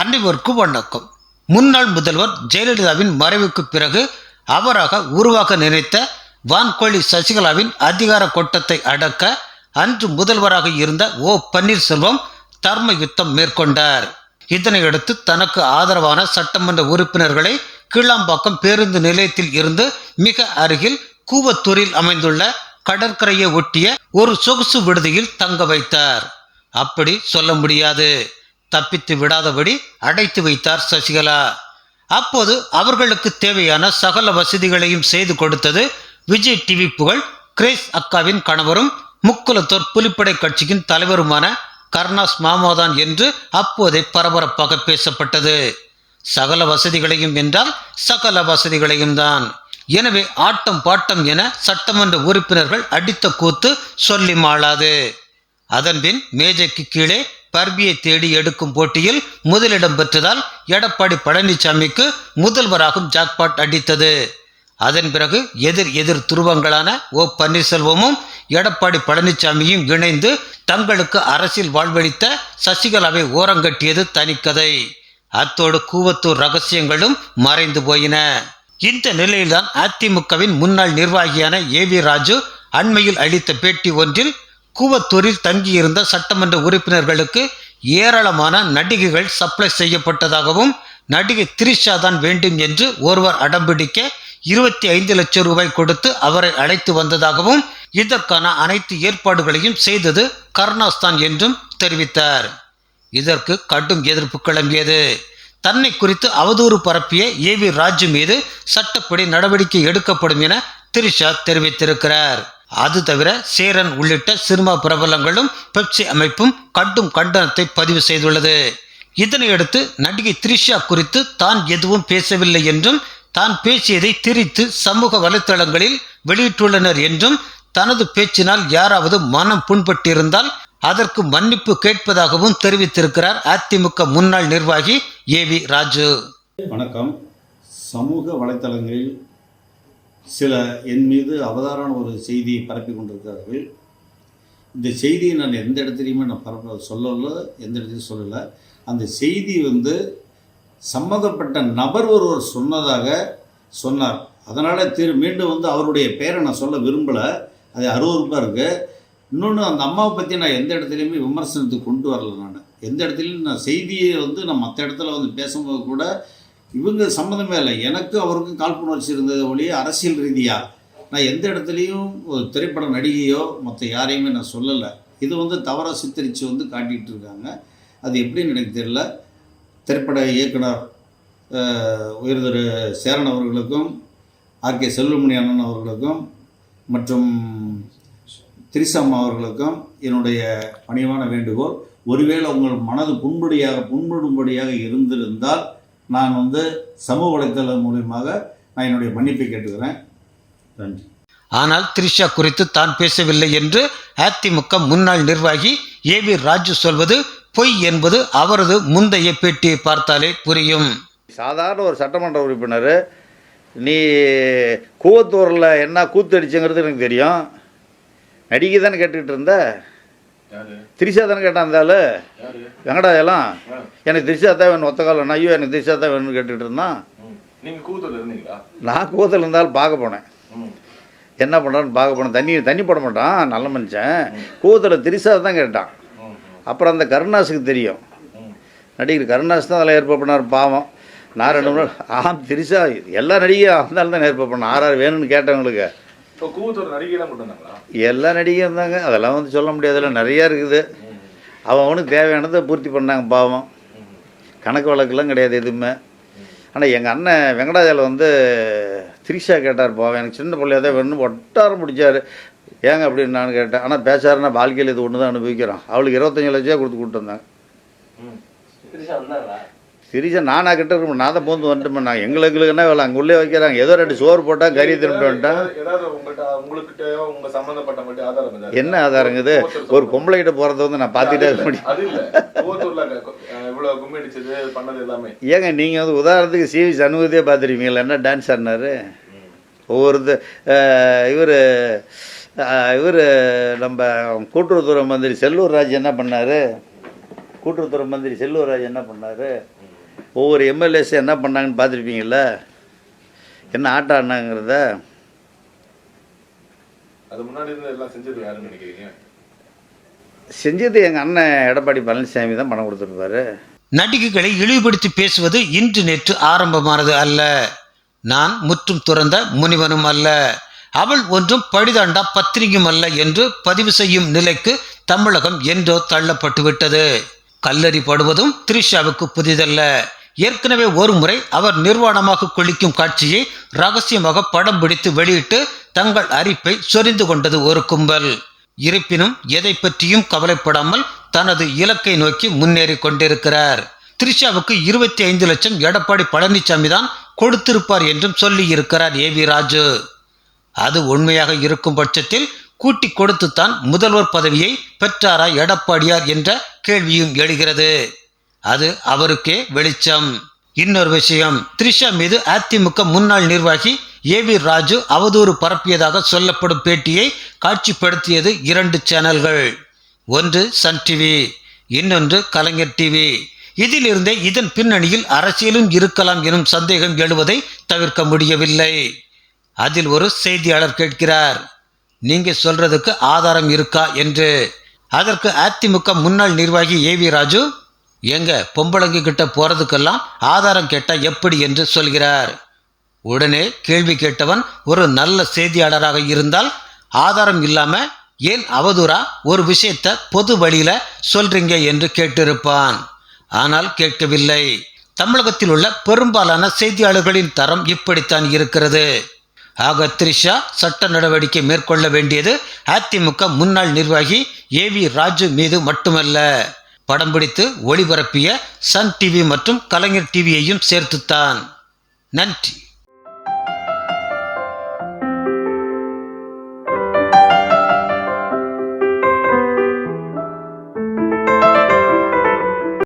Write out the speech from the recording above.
அனைவருக்கு வணக்கம் முன்னாள் முதல்வர் ஜெயலலிதாவின் மறைவுக்கு பிறகு அவராக உருவாக்க நினைத்த வான்கோழி சசிகலாவின் அதிகார கொட்டத்தை அடக்க அன்று முதல்வராக இருந்த ஓ பன்னீர்செல்வம் தர்ம யுத்தம் மேற்கொண்டார். இதனையடுத்து தனக்கு ஆதரவான சட்டமன்ற உறுப்பினர்களை கீழாம்பாக்கம் பேருந்து நிலையத்தில் இருந்து மிக அருகில் கூவத்தூரில் அமைந்துள்ள கடற்கரையை ஒட்டிய ஒரு சொகுசு விடுதியில் தங்க வைத்தார். அப்படி சொல்ல முடியாது. தப்பித்து விடாதபடி அடைத்து வைத்தார் சசிகலா. அப்போது அவர்களுக்கு தேவையான சகல வசதிகளையும் செய்து கொடுத்தது விஜய் டிவி புகழ் கிரேஸ் அக்காவின் கணவரும் முக்குலத்தோர் புலிப்படை கட்சியின் தலைவருமான கர்ணாஸ் மாமோதான் என்று அப்போதே பரபரப்பாக பேசப்பட்டது. சகல வசதிகளையும் என்றால் சகல வசதிகளையும் தான். எனவே ஆட்டம் பாட்டம் என சட்டமன்ற உறுப்பினர்கள் அடித்த கூத்து சொல்லி மாளாது. அதன்பின் மேஜைக்கு கீழே பர்பியை தேடி எடுக்கும் போட்டியில் முதலிடம் பெற்றதால் எடப்பாடி பழனிசாமிக்கு முதல்வராகும் ஜாக்பாட் அடித்தது. அதன் பிறகு எதிர் எதிர் துருவங்களான ஓ பன்னீர்செல்வமும் எடப்பாடி பழனிசாமியும் இணைந்து தங்களுக்கு அரசியல் வாழ்வளித்த சசிகலாவை ஓரங்கட்டியது தனிக்கதை. அத்தோடு கூவத்தூர் ரகசியங்களும் மறைந்து போயின. இந்த நிலையில்தான் அதிமுகவின் முன்னாள் நிர்வாகியான ஏ வி ராஜு அண்மையில் அளித்த பேட்டி ஒன்றில் கூவத்தூரில் தங்கியிருந்த சட்டமன்ற உறுப்பினர்களுக்கு ஏராளமான நடிகைகள் சப்ளை செய்யப்பட்டதாகவும் நடிகை திரிஷா தான் வேண்டும் என்று ஒருவர் அடம்பிடிக்க இருபத்தி ஐந்து லட்சம் ரூபாய் கொடுத்து அவரை அழைத்து வந்ததாகவும் இதற்கான அனைத்து ஏற்பாடுகளையும் செய்தது கருணாஸ்தான் என்றும் தெரிவித்தார். இதற்கு கடும் எதிர்ப்பு கிளம்பியது. தன்னை குறித்து அவதூறு பரப்பிய ஏ வி ராஜு மீது சட்டப்படி நடவடிக்கை எடுக்கப்படும் என திரிஷா தெரிவித்திருக்கிறார். அது தவிர சேரன் உள்ளிட்ட சினிமா பிரபலங்களும் பெப்சி அமைப்பும் கடும் கண்டனத்தை பதிவு செய்துள்ளது. இதனையடுத்து நடிகை த்ரிஷா குறித்து தான் எதுவும் பேசவில்லை என்றும் தான் பேசியதை திரித்து சமூக வலைத்தளங்களில் வெளியிட்டுள்ளனர் என்றும் தனது பேச்சினால் யாராவது மனம் புண்பட்டிருந்தால் அதற்கு மன்னிப்பு கேட்பதாகவும் தெரிவித்திருக்கிறார் அதிமுக முன்னாள் நிர்வாகி ஏ வி ராஜு. வணக்கம். சமூக வலைத்தளங்களில் சில என் மீது அவதாரான ஒரு செய்தியை பரப்பி கொண்டிருக்கிறார்கள். இந்த செய்தியை நான் எந்த இடத்துலையுமே நான் பரப்ப சொல்லல எந்த இடத்துலையும் சொல்லலை. அந்த செய்தி வந்து சம்மந்தப்பட்ட நபர் ஒருவர் சொன்னதாக சொன்னார். அதனால் திரு மீண்டும் வந்து அவருடைய பேரை நான் சொல்ல விரும்பலை. அது அருவறுப்பாக இருக்குது இன்னொன்று அந்த அம்மாவை பற்றி நான் எந்த இடத்துலையுமே விமர்சனத்துக்கு கொண்டு வரல நான். எந்த இடத்துலையும் நான் செய்தியை வந்து நான் மற்ற இடத்துல வந்து பேசும்போது கூட இவங்க சம்மந்தமே இல்லை. எனக்கும் அவருக்கும் காழ்ப்புணர்ச்சி இருந்தது ஒழிய அரசியல் ரீதியாக நான் எந்த இடத்துலையும் ஒரு திரைப்பட நடிகையோ மற்ற யாரையுமே நான் சொல்லலை. இது வந்து தவறாக சித்தரித்து வந்து காட்டிகிட்டு இருக்காங்க. அது எப்படின்னு எனக்கு தெரியல. திரைப்பட இயக்குனர் உயர்திரு சேரன் அவர்களுக்கும் ஆர்கே செல்வமணி அண்ணன் அவர்களுக்கும் மற்றும் திரிசம்மா அவர்களுக்கும் என்னுடைய பணிவான வேண்டுகோள் ஒருவேளை உங்கள் மனது புண்படியாக புண்படும்படியாக இருந்திருந்தால் நான் வந்து சமூக வலைத்தளம் மூலியமாக நான் என்னுடைய மன்னிப்பை கேட்டுக்கிறேன். நன்றி. ஆனால் த்ரிஷா குறித்து தான் பேசவில்லை என்று அதிமுக முன்னாள் நிர்வாகி ஏ வி ராஜு சொல்வது பொய் என்பது அவரது முந்தைய பேட்டியை பார்த்தாலே புரியும். சாதாரண ஒரு சட்டமன்ற உறுப்பினர் நீ கூவத்தூரில் என்ன கூத்து அடிச்சுங்கிறது எனக்கு தெரியும். நடிகை தானே கேட்டுக்கிட்டு இருந்த. திரிஷா தானே கேட்டான் அந்த ஆளு வெங்கடாயெல்லாம் எனக்கு திரிஷா தான் வேணும். ஒத்த காலம் ஐயோ எனக்கு திரிஷா தான் வேணும்னு கேட்டுக்கிட்டு இருந்தான் கூத்துல நான் கூவத்தில் இருந்தாலும் பார்க்க போனேன். என்ன பண்ணுறான்னு பார்க்க போனேன். தண்ணி தண்ணி போட மாட்டான். நல்ல மனுஷன். கூவத்தில் திரிஷா தான் கேட்டான். அப்புறம் அந்த கருணாஸுக்கு தெரியும். நடிகர் கருணாஸ் தான் அதில் ஏற்பாடு பண்ணார் பாவம். நான் ரெண்டு மூணு ஆம் திரிசா எல்லா நடிகையும் இருந்தாலும் தான் ஏற்பாடு பண்ணேன். ஆறாறு வேணும்னு கேட்டவங்களுக்கு. இப்போ கூவத்தூர் எல்லா நடிகையும் இருந்தாங்க. அதெல்லாம் வந்து சொல்ல முடியாதுல்ல. நிறையா இருக்குது. அவன் அவனுக்கு தேவையானதை பூர்த்தி பண்ணாங்க பாவம். கணக்கு வழக்கெல்லாம் கிடையாது எதுவுமே. ஆனால் எங்கள் அண்ணன் வெங்கடாஜலம் வந்து திரிஷா கேட்டார் பாவம். எனக்கு சின்ன பிள்ளையா தான் வேணும்னு ஒட்டாரம் பிடிச்சாரு. ஏங்க அப்படின்னு நான் கேட்டேன். ஆனால் பேசாருன்னா வாழ்க்கையில் இது ஒன்று தான் அனுபவிக்கிறோம். அவளுக்கு இருபத்தஞ்சு லட்சம் கொடுத்து கூப்பிட்டு வந்தாங்க திரிசா நானா கிட்ட இருக்க நான் தான் போந்து வந்துட்டோம் நான் எங்களுக்கு என்ன வேலை. அங்கே உள்ளே வைக்கிறாங்க. ஏதோ ரெண்டு சோறு போட்டால் கறி திரும்பிட்டு வந்துட்டேன்? என்ன ஆதாரங்குது ஒரு பொம்பளை கிட்ட போகிறத வந்து நான் பார்த்துட்டே இருக்க முடியும். ஏங்க நீங்கள் வந்து உதாரணத்துக்கு சிவி சண்முகத்தையே பார்த்துருப்பீங்களா என்ன டான்ஸ் ஆடினாரு? ஒவ்வொரு இவர் இவர் நம்ம கூட்டுறவுத்துறை மந்திரி செல்லூர் ராஜ் என்ன பண்ணார்? கூட்டுறவுத்துறை மந்திரி செல்லூர் ராஜ் என்ன பண்ணார்? ஒவ்வொரு எம்எல்ஏஸ் என்ன பண்ணாங்கன்னு பார்த்துருப்பீங்கள்ல என்ன ஆட்டம் ஆடினாங்கிறத? அது முன்னாடி இருந்து எல்லாம் செஞ்சது எங்கள் அண்ணன் எடப்பாடி பழனிசாமி தான் பணம் கொடுத்துருப்பாரு. நடிகைகளை இழிவுபடுத்தி பேசுவது இன்று நேற்று ஆரம்பமானது அல்ல. நான் முற்றும் துறந்த முனிவனும் அல்ல. அவள் ஒன்றும் பழிதாண்டா பத்திரிகையும் அல்ல என்று பதிவு செய்யும் நிலைக்கு தமிழகம் என்றோ தள்ளப்பட்டு விட்டது கல்லறி படுவதும் த்ரிஷாவுக்கு புதிதல்ல. ஏற்கனவே ஒரு முறை அவர் நிர்வாணமாக குளிக்கும் காட்சியை ரகசியமாக படம் பிடித்து வெளியிட்டு தங்கள் அரிப்பை சொரிந்து கொண்டது ஒரு கும்பல். இருப்பினும் எதை பற்றியும் கவலைப்படாமல் தனது இலக்கை நோக்கி முன்னேறி கொண்டிருக்கிறார். த்ரிஷாவுக்கு இருபத்தி ஐந்து லட்சம் எடப்பாடி பழனிசாமி தான் கொடுத்திருப்பார் என்றும் சொல்லி இருக்கிறார் ஏ வி ராஜு. அது உண்மையாக இருக்கும் பட்சத்தில் கூட்டி கொடுத்துத்தான் முதல்வர் பதவியை பெற்றாரா எடப்பாடியார் என்ற கேள்வியும் எழுகிறது. அது அவருக்கே வெளிச்சம். இன்னொரு விஷயம் த்ரிஷா மீது அதிமுக முன்னாள் நிர்வாகி ஏ வி ராஜு அவதூறு பரப்பியதாக சொல்லப்படும் பேட்டியை காட்சிப்படுத்தியது இரண்டு சேனல்கள். ஒன்று சன் டிவி இன்னொன்று கலைஞர் டிவி இதிலிருந்தே இதன் பின்னணியில் அரசியலும் இருக்கலாம் எனும் சந்தேகம் எழுவதை தவிர்க்க முடியவில்லை. அதில் ஒரு செய்தியாளர் கேட்கிறார் நீங்க சொல்றதுக்கு ஆதாரம் இருக்கா? என்று. அதற்கு அதிமுக முன்னாள் நிர்வாகி ஏ வி ராஜு எங்க? பொம்பளைங்க கிட்ட போறதுக்கெல்லாம் ஆதாரம் கேட்டா எப்படி என்று சொல்கிறார். உடனே கேள்வி கேட்டவன் ஒரு நல்ல செய்தியாளராக இருந்தால் ஆதாரம் இல்லாம ஏன் அவதூறா ஒரு விஷயத்த பொது வழியில சொல்றீங்க என்று கேட்டிருப்பான். ஆனால் கேட்கவில்லை. தமிழகத்தில் உள்ள பெரும்பாலான செய்தியாளர்களின் தரம் இப்படித்தான் இருக்கிறது. ஆக த்ரிஷா சட்ட நடவடிக்கை மேற்கொள்ள வேண்டியது அதிமுக முன்னாள் நிர்வாகி ஏ வி ராஜு மீது மட்டுமல்ல. படம் பிடித்து ஒளிபரப்பிய சன் டிவி மற்றும் கலைஞர் டிவியையும் சேர்த்துத்தான். நன்றி.